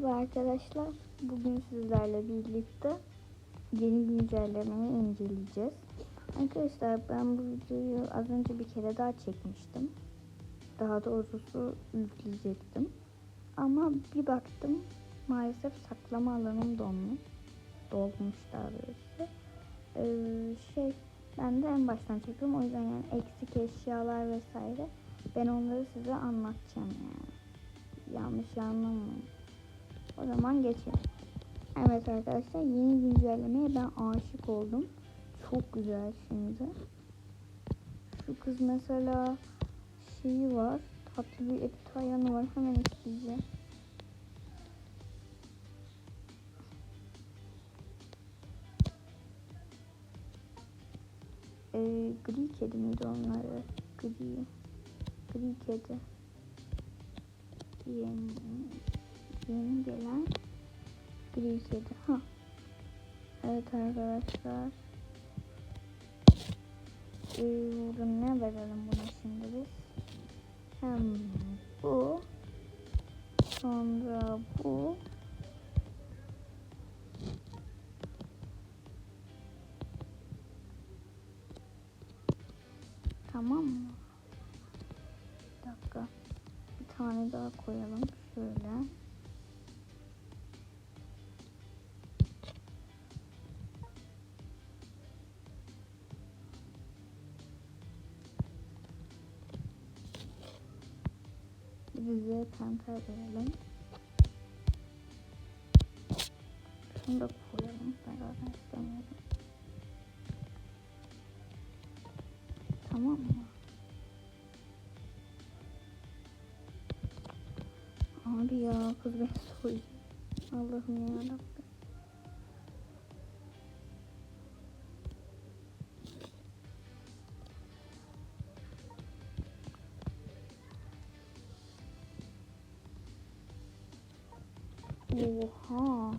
Merhaba arkadaşlar. Bugün sizlerle birlikte yeni güncellemeyi inceleyeceğiz. Arkadaşlar ben bu videoyu az önce bir kere daha çekmiştim. Daha doğrusu yükleyecektim. Ama bir baktım maalesef saklama alanım donmuş. Dolmuş daha doğrusu. Ee, şey ben de en baştan çekiyorum. O yüzden yani eksik eşyalar vesaire. Ben onları size anlatacağım yani. Yanlış anlamayın. O zaman geçelim. Evet arkadaşlar yeni güncellemeye ben aşık oldum. Çok güzel şimdi. Şu kız mesela şeyi var. Tatlı bir edit ayağını var. Hemen isteyeceğim. Ee, gri kedi miydi onlar? Evet, Gri. Gri kedi. Yeni, yeni gelen gri kedi. Ha. Evet arkadaşlar. Ee, burada ne verelim buna şimdi biz? Hem bu. Sonra bu. Bize panter verelim. Şunu da koyalım. Ben zaten istemiyorum. Tamam mı? Abi ya kız beni soydu. Allah'ım ya Oha.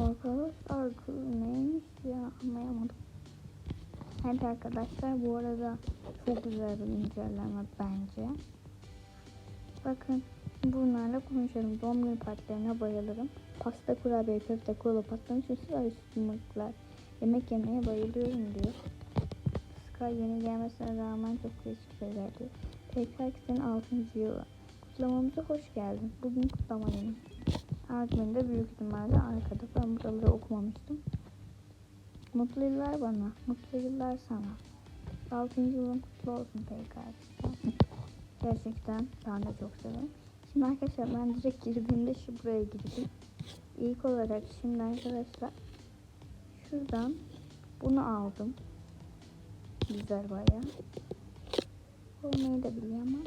Arkadaşlar kız neymiş ya anlayamadım. Evet arkadaşlar bu arada çok güzel bir güncelleme bence. Bakın bunlarla konuşalım. Doğum günü partilerine bayılırım. Pasta, kurabiye, köfte, kola, patlamış ve üstümlükler. Yemek yemeye bayılıyorum diyor. Sky yeni gelmesine rağmen çok değişik şeyler diyor. PKX'in 6. yılı. Kutlamamıza hoş geldin. Bugün kutlama günü. Admin de büyük ihtimalle arkada. Ben buraları okumamıştım. Mutlu yıllar bana. Mutlu yıllar sana. 6. yılın kutlu olsun PKX. Gerçekten ben de çok severim. Şimdi arkadaşlar ben direkt girdiğimde şu buraya girdim. İlk olarak şimdi arkadaşlar şuradan bunu aldım. Güzel bayağı. Olmayı da biliyor ama.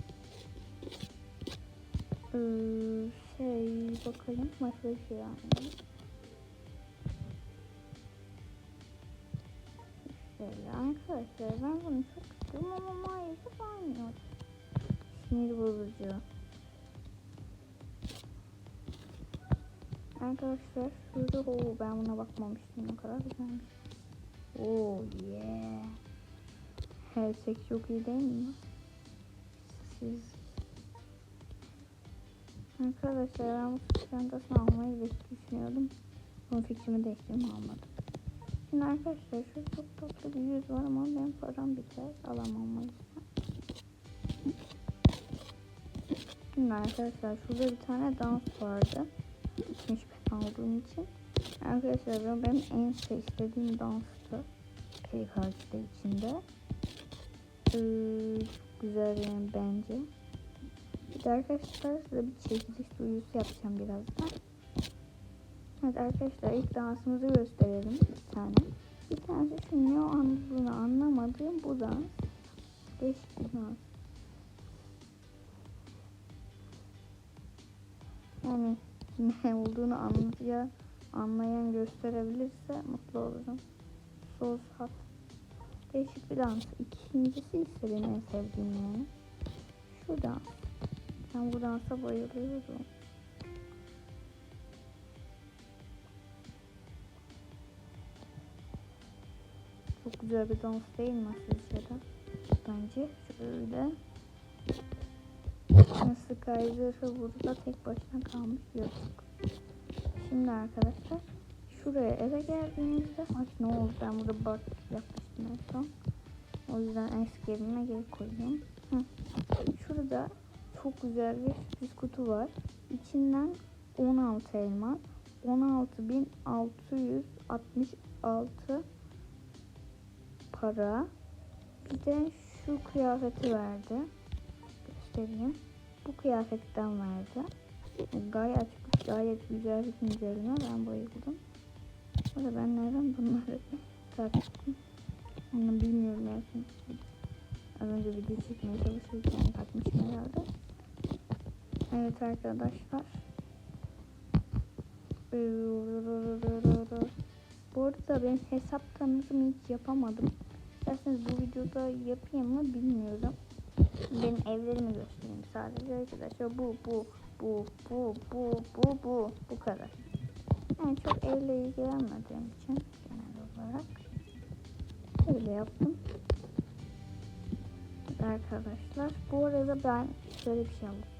Ee, şey bakayım başka şey yani. Şöyle arkadaşlar ben bunu çok istiyorum ama maalesef almıyor. Sinir bozucu. Arkadaşlar şurada o ben buna bakmamıştım ne kadar güzelmiş. Oh yeah. Her şey çok iyi değil mi? Siz Arkadaşlar ben bu çantasını almayı düşünüyordum. Ama fikrimi değiştirdim almadım. Şimdi arkadaşlar şu çok tatlı bir yüz var ama benim param biter. Alamam o yüzden. Şimdi arkadaşlar şurada bir tane dans vardı. Gitmiş ben aldığım için. Arkadaşlar bu benim en şey istediğim danstı. PKX'de içinde. Ee, güzel yani bence. De arkadaşlar size bir çekiliş duyurusu yapacağım birazdan. Evet arkadaşlar ilk dansımızı gösterelim bir tane. Bir tanesi şu ne olduğunu anlamadığım bu dans. Değişik bir dans. Yani ne olduğunu anlaya, anlayan gösterebilirse mutlu olurum. Sos hat. Değişik bir dans. İkincisi ise benim en sevdiğim yani. Şu dans. Ben bu dansa bayılıyorum. Çok güzel bir dans değil mi sizce de? Bence şöyle. Skyzer'ı burada tek başına kalmış yazık. Şimdi arkadaşlar şuraya eve geldiğinizde ay ne oldu ben burada bug yapmıştım en son. O yüzden eski evime geri koyuyorum. Hı. Şurada çok güzel bir sürpriz kutu var. İçinden 16 elma, 16.666 para. Bir de şu kıyafeti verdi. Göstereyim. Bu kıyafetten verdi. Gayet gayet güzel bir güncelleme. Ben bayıldım. Burada ben nereden bunları taktım? Onu bilmiyorum yani. Az önce video çekmeye çalışırken takmışım herhalde. Evet arkadaşlar. Bu arada ben hesap tanıtımı hiç yapamadım. İsterseniz bu videoda yapayım mı bilmiyorum. Benim evlerimi göstereyim sadece arkadaşlar. Bu, bu, bu, bu, bu, bu, bu. Bu kadar. Yani çok evle ilgilenmediğim için genel olarak öyle yaptım. Arkadaşlar bu arada ben şöyle bir şey aldım.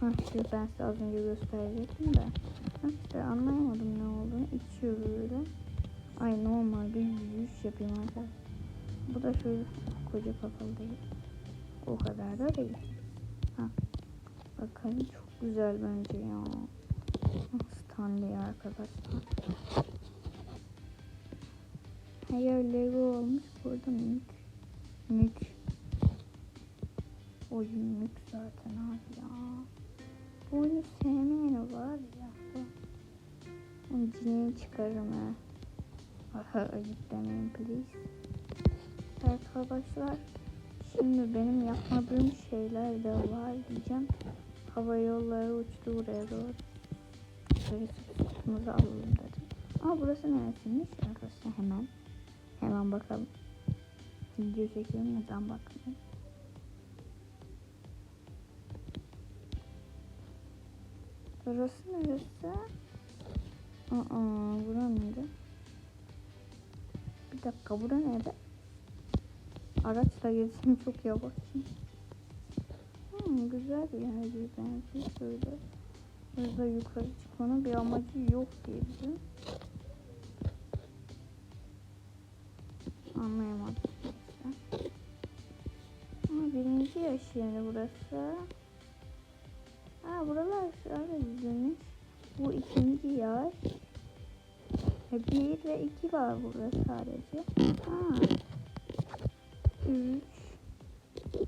Şu ben size az önce gösterecektim de. İşte anlayamadım ne olduğunu. İçiyor böyle. Ay normal bir yürüyüş yapayım arkadaşlar. Bu da şöyle koca kafalı değil. O kadar da değil. Ha. Bakın çok güzel bence ya. Stanley arkadaşlar. Hayır Lego olmuş burada mülk. Mülk. Oyun mülk zaten abi ya. Oyunu sevmeyeni var ya. Onun cinini çıkarım ha. Aha ayıp demeyin please. Arkadaşlar şimdi benim yapmadığım şeyler de var diyeceğim. Hava yolları uçtu buraya doğru. Şöyle kutumuzu alalım dedim. Aa burası neresiymiş arkadaşlar hemen. Hemen bakalım. Video çekiyorum neden bakmayayım. Burası neresi? Aa, buranın nerede? Bir dakika bura nerede? Araçla gezeyim çok yavaş. Hmm, güzel bir yer gibi benziyor şöyle. Burada yukarı çıkmanın bir amacı yok diye. Anlayamadım. Ama birinci yaş yeri burası. Buralar şöyle dizilmiş. Bu ikinci. E, Bir ve iki var burada sadece. Ha. Üç.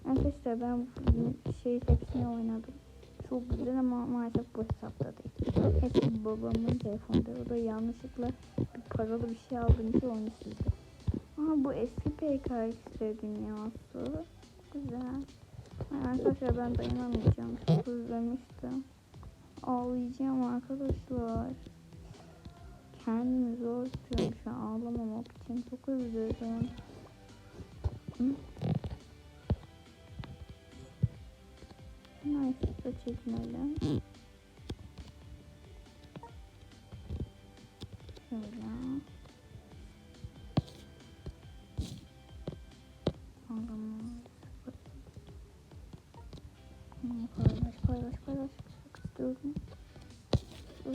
Arkadaşlar ben bu şey hepsini oynadım. Çok güzel ama maalesef bu hesapta değil. Hepsi babamın telefonda. O da yanlışlıkla bir paralı bir şey aldığım için onu sildi. Aha bu eski PKX dünyası. Güzel. Arkadaşlar ben dayanamayacağım. Çok özlemiştim. Ağlayacağım arkadaşlar. Kendimi zor tutuyorum şu an ağlamamak için. Çok özledim. Hı? Nice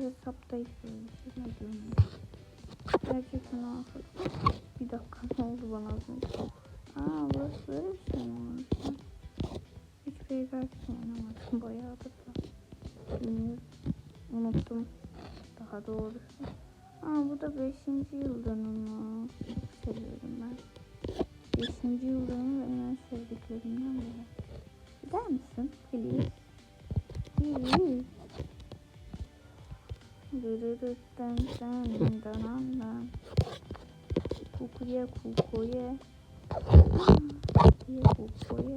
hesapta bir şey. Gerçekten arkadaşlar. Bir dakika ne oldu bana az önce. Aa burası böyle bir şey mi olmuş? Hiç peygamber oynamadım bayağıdır da. Bilmiyorum. Unuttum. Daha doğrusu. Aa bu da 5. yıl dönümü. Çok seviyorum ben. 5. yıl dönümü benim en sevdiklerimden biri. Gider misin? Please. Please. 르르르 짠짠 단단나 구구예 구구예 예 구구예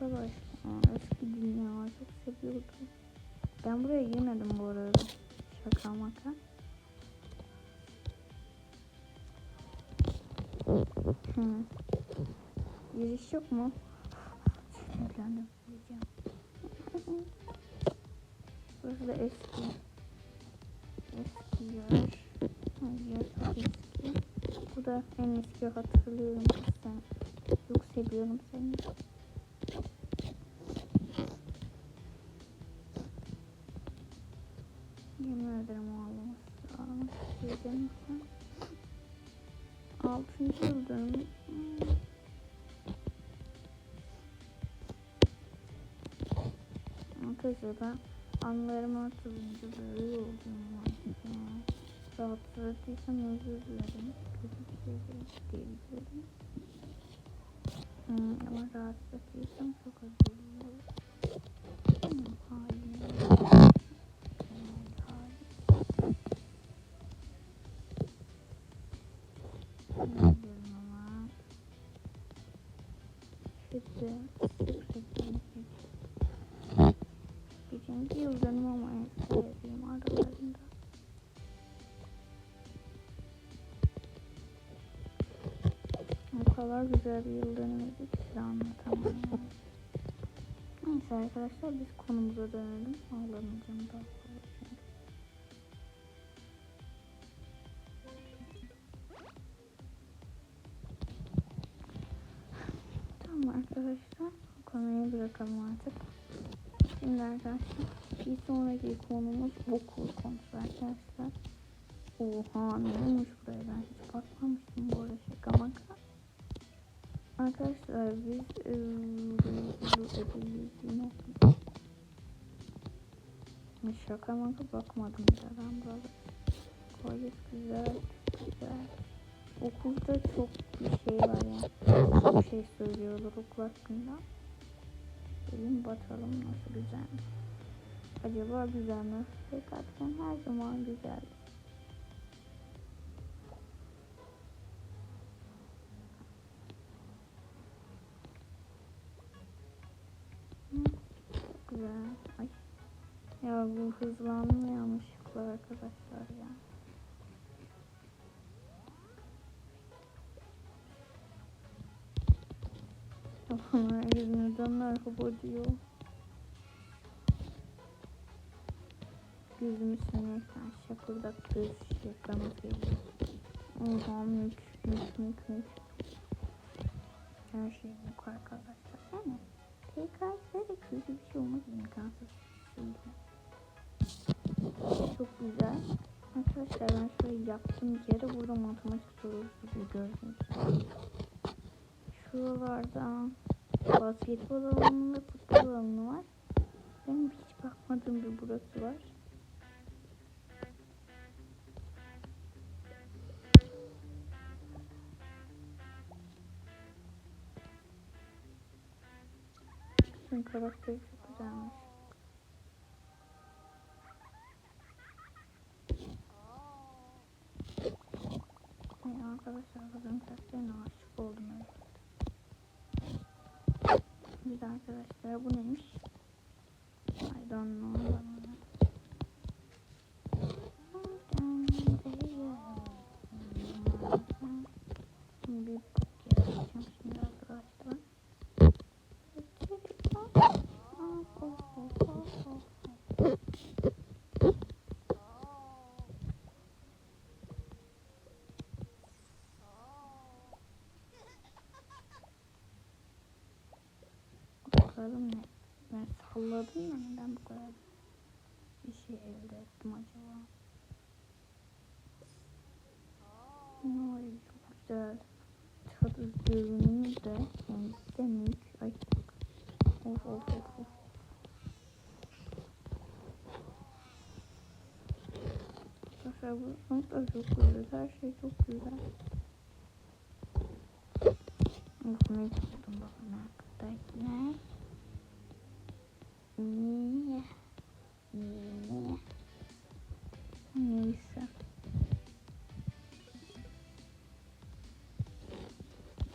Arkadaşlar gidiyordu. Ben buraya girmedim bu arada. Şaka maka. Giriş yok mu? Sinirlendim. Burası da eski. Eski yer. Hayır çok eski. Bu da en eski hatırlıyorum sen. Çok seviyorum seni. Ben anılarımı hatırlayınca böyle oldum. Rahatsız ettiysem özür dilerim. Kötü bir şey diyebilirim. Hmm, ama rahatsız ettiysem çok özür dilerim. Hayır. Kadar güzel bir yıl dönümüydü ki size anlatamam. Neyse arkadaşlar biz konumuza dönelim. Ağlamayacağım daha fazla çünkü. Tamam arkadaşlar. Bu konuyu bırakalım artık. Şimdi arkadaşlar bir sonraki konumuz okul konusu arkadaşlar. Oha ne olmuş buraya ben hiç bakmamıştım bu. Arkadaşlar biz eee, şaka maka bakmadım bile ben burada. Kolye güzel, güzel. Okulda çok bir şey var yani. Çok şey söylüyorlar okul hakkında. Gelin bakalım nasıl güzel? Acaba güzel mi? Hakikaten her zaman güzel. Güzel. Ay. Ya bu hızlandı yanlışlıkla arkadaşlar ya. Bana yüzümden merhaba diyor. Gözümü sinirken şakırdak göz şakamız geliyor. Oha mük mük mük mük. Her şey mük arkadaşlar değil mi? Kötü bir şey olmaz imkansız. Çok güzel. Arkadaşlar ben şöyle yaptım bir kere burada matematik sorusu gibi gördünüz. Şuralarda basketbol alanı ve futbol alanı var. Benim hiç bakmadığım bir burası var. Bütün karakteri çok güzelmiş. Ay arkadaşlar kızın karakterine aşık oldum evet. Bir arkadaşlar bu neymiş? I don't know. ben bunu- Şimdi bir bok yapacağım şimdi arkadaşlar. Bakalım ne? Ben salladım ya neden bu kadar bir şey elde ettim acaba? Ay çok güzel. Tadı görünümü de kendisi mük. Ay of of of of. Bu da çok güzel. Her şey çok güzel. Of ne çıktım bakın arkadaşlar. Niye? Niye? Neyse.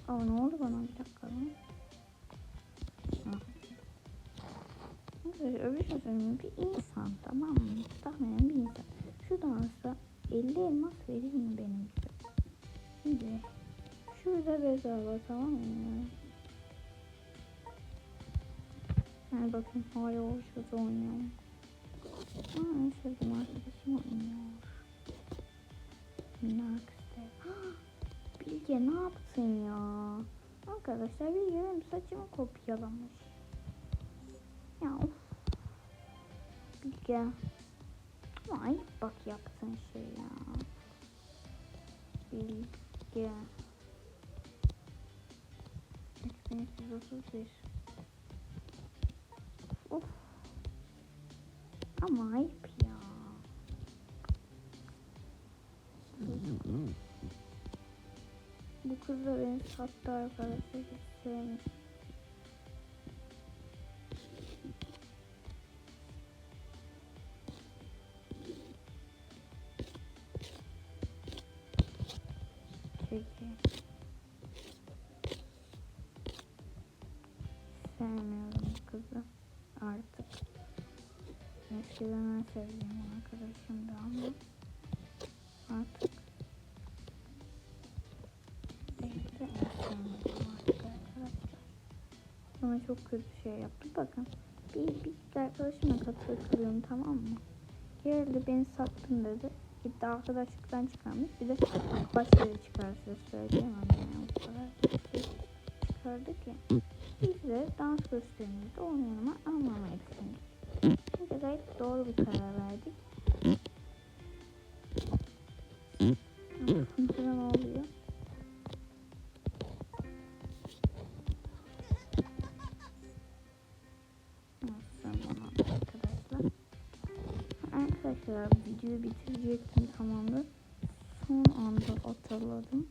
Aa ne oldu bana bir dakika lan. Arkadaşlar öbür söyleyeyim. Bir insan tamam mı? Tahminen bir insan. Şu dansa 50 elmas verir mi benim gibi? Şimdi şurada bedava tamam mı? Yani bakın hala şurada oynuyor. En sevdiğim arkadaşım oynuyor. Nakste. Bilge ne yaptın ya? Arkadaşlar Bilge benim saçımı kopyalamış. Ya of. Bilge. Ama ayıp bak yaptığın şey ya. Bilge. 3331. Of. Ama ayıp ya. Bu kız da beni sattı arkadaşlar. Hiç. Eskiden en sevdiğim arkadaşımdı ama artık pek de en sevmediğim arkadaşlar. Bana çok kötü şey yaptı. Bakın bir, bir iki arkadaşımla katılıyorum tamam mı? Geldi beni sattın dedi. Gitti arkadaşlıktan çıkarmış. Bir de başka biri çıkar size söyleyemem yani o kadar şey çıkardı ki. Biz de dans gösterimizde onun yanıma almamayı düşündük. Gayet doğru bir karar verdik. Mesela ne oluyor? Arkadaşlar? Arkadaşlar videoyu bitirecektim tamamdır. Son anda hatırladım.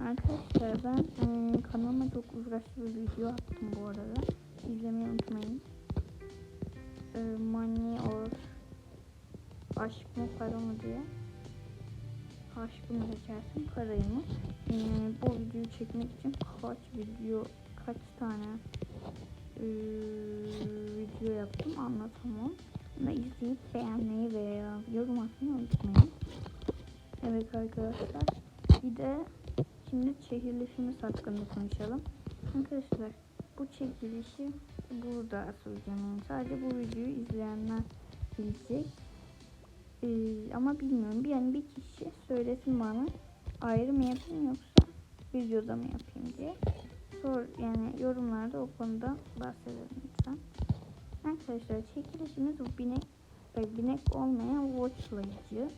Arkadaşlar ben e, kanalıma çok uğraşlı bir video attım bu arada. İzlemeyi unutmayın. E, money or aşk mı para mı diye. Aşkı mı seçersin parayı mı? E, bu videoyu çekmek için kaç video kaç tane e, video yaptım anlatamam. Bunu izleyip beğenmeyi veya yorum atmayı unutmayın. Evet arkadaşlar. Bir de şimdi çekilişimiz hakkında konuşalım. Arkadaşlar bu çekilişi burada asılacağım. Ayrı mı yapayım yoksa videoda mı yapayım diye. Sor yani yorumlarda o konuda bahsedelim lütfen. Arkadaşlar çekilişimiz bu binek e, binek olmayan watchlayıcı.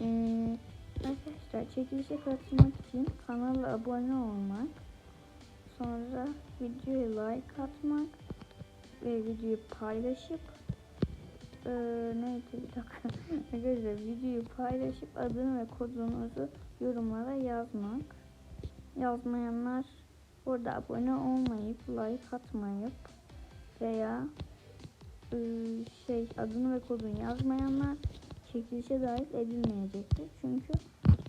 Ee, arkadaşlar çekilişe katılmak için kanala abone olmak, sonra videoya like atmak ve videoyu paylaşıp ee, neydi bir dakika arkadaşlar videoyu paylaşıp adını ve kodunuzu yorumlara yazmak yazmayanlar burada abone olmayıp like atmayıp veya e, şey adını ve kodunu yazmayanlar çekilişe dahil edilmeyecektir. Çünkü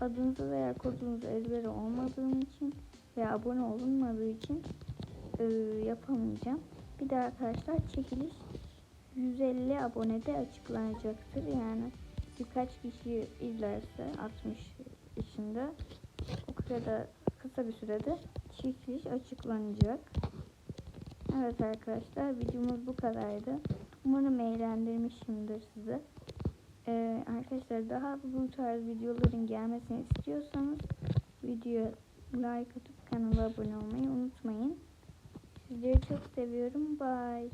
adınızı veya kodunuzu ezbere olmadığım için veya abone olunmadığı için e, yapamayacağım. Bir de arkadaşlar çekiliş 150 abonede açıklanacaktır. Yani birkaç kişi izlerse 60 içinde o kadar kısa bir sürede çekiliş açıklanacak. Evet arkadaşlar videomuz bu kadardı. Umarım eğlendirmişimdir sizi. Ee, arkadaşlar daha bu tarz videoların gelmesini istiyorsanız videoya like atıp kanala abone olmayı unutmayın. Sizleri çok seviyorum. Bye.